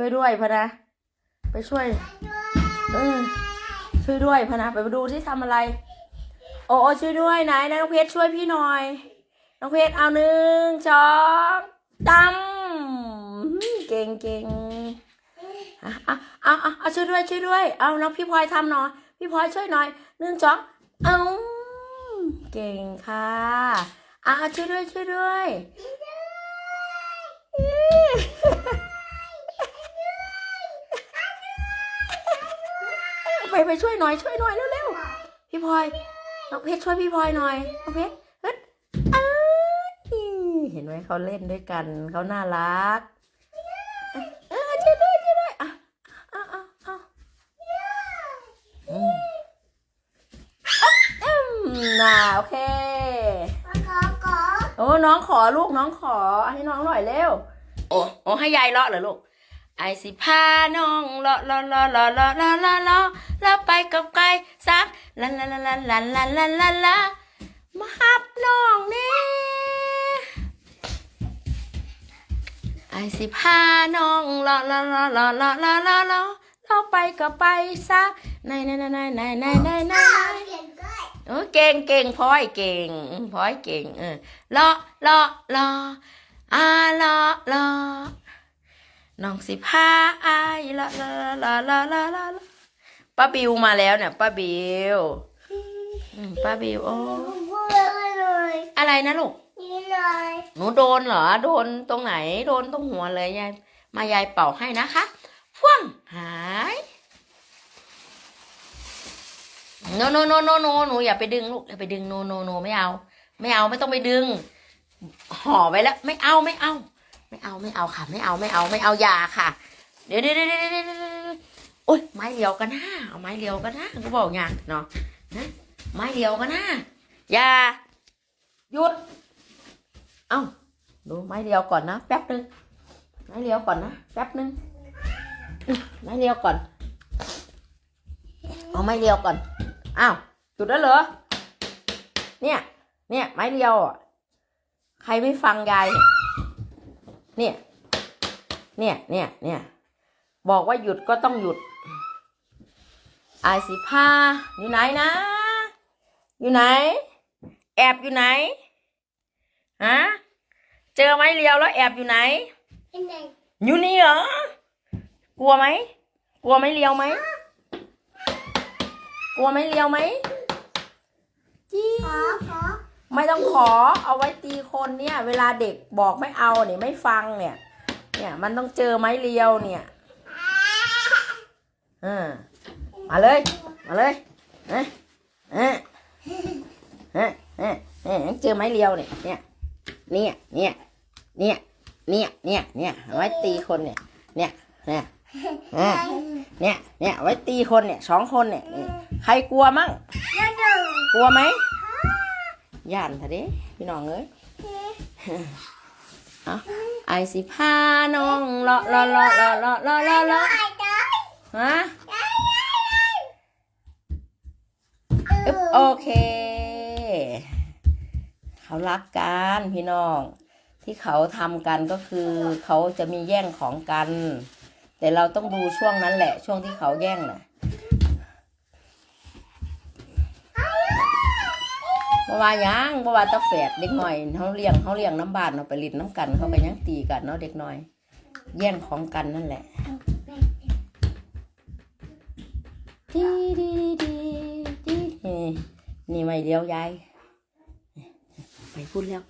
ช่วยด้วยพะนะ ไปช่วย เออช่วยด้วยพะนะ ไปดูที่ทำอะไร โอ้ช่วยด้วยไหนนะน้องเพชรช่วยพี่หน่อย น้องเพชรเอาหนึ่งสองตำเก่งเก่งอะอะเอาเอาเอาช่วยด้วยช่วยด้วย เอาน้องพี่พลอยทำหน่อย พี่พลอยช่วยหน่อยหนึ่งสองเอาเก่งค่ะอะอะช่วยด้วยช่วยด้วย ไปไปช่วยหน่อยช่วยหน่อยเร็วๆพี่พลอยน้องเพชรช่วยพี่พลอยหน่อยน้องเพชรเฮ้ยอ้ายเห็นไหมเขาเล่นด้วยกันเขาน่ารักเออช่วยด้วยช่วยด้วยอะเอาเอาเอาอืมอืมน่าโอเคโอ้น้องขอลูกน้องขอให้น้องหน่อยเร็วโอ้โอ้ให้ยายเลาะเหรอลูก ไอสิพาน้องลาะเลาะเลาะเลาะเลาะเลาะเลาะเลาะเลาะไปกับไก่สักลันลันลันลันลันลันลันลันมาหับน้องเน่ไอสิพาน้องลาะเลาะเลาะเลาะเลาะเลาะเลาะเลาะเลาะไปกับไปสักไหนไหนไหนไหนไหนไหนไหนไหนเออเก่งเก่งพลอยเก่งพลอยเก่งเออลาะเลาะเลาะอาลาะเลาะ น้องสิพาอายละละละละละละละป้าบิวมาแล้วเนี่ยป้าบิวอืมป้าบิวโอ้อะไรนะลูกหนูโดนเหรอ โดนตรงไหน โดนตรงหัวเลยยายมายายเป่าให้นะคะพ่วงหายโนโนโนโนโนหนูอย่าไปดึงลูกอย่าไปดึงโนโนโนไม่เอา ไม่เอาไม่ต้องไปดึง ห่อไว้แล้ว ไม่เอาไม่เอา ไม่เอาไม่เอาค่ะ ไม่เอาไม่เอาไม่เอายาค่ะ เดี๋ยวเดี๋ยวเดี๋ยวเดี๋ยวเดี๋ยวเดี๋ยวโอ๊ยไม้เรียวกันนะเอาไม้เรียวกันนะก็บอกไงเนาะนะไม้เรียวกันนะยาหยุด เอ้าดูไม้เรียวก่อนนะแป๊บนึงไม้เรียวก่อนนะแป๊บนึงไม้เรียวก่อนเอาไม้เรียวก่อนอ้าวหยุดแล้วเหรอเนี่ย เนี่ยไม้เรียวอะใครไม่ฟังยายเนี่ย เนี่ย เนี่ย เนี่ย บอกว่าหยุดก็ต้องหยุดอายสิพาอยู่ไหนนะ อยู่ไหน แอบอยู่ไหน ฮะ เจอไม้เรียวแล้วแอบอยู่ไหน อยู่นี่เหรอ กลัวไหม กลัวไม้เรียวไหม กลัวไม้เรียวไหมจี้ ไม่ต้องขอเอาไว้ตีคนเนี่ย เวลาเด็กบอกไม่เอาเนี่ยไม่ฟังเนี่ย เนี่ยมันต้องเจอไม้เรียวเนี่ยเออมาเลย มาเลยเอ๊ะเอ๊ะเอ๊ะเอ๊ะเอ๊ะเจอไม้เรียวเนี่ยเนี่ยเนี่ยเนี่ยเนี่ยเนี่ยเนี่ยเนี่ยเอาไว้ตีคนเนี่ย เนี่ยเนี่ยเนี่ยเนี่ยเอาไว้ตีคนเนี่ยสองคนเนี่ยใครกลัวมั่งกลัวไหม ย่านเถอะเด้พี่น้องเอ้ยเอาไอสิพาน้องเลาะเลาะเลาะเลาะเลาะเลาะเลาะเลาะฮะอึ๊บโอเค เขารักกันพี่น้อง ที่เขาทำกันก็คือเขาจะมีแย่งของกัน แต่เราต้องดูช่วงนั้นแหละ ช่วงที่เขาแย่งน่ะ เพราว่าหยังเพราว่าตะแฝดเด็กหน่อยเขาเลี้ยงเขาเลี้ยงน้ำบานเราไปลิดน้ำกันเขาก็ยังตีกันเนาะเด็กหน่อย แย่งของกันนั่นแหละดีดีดีดีนี่นี่ไม่เลี้ยวยายไปพูดแล้ว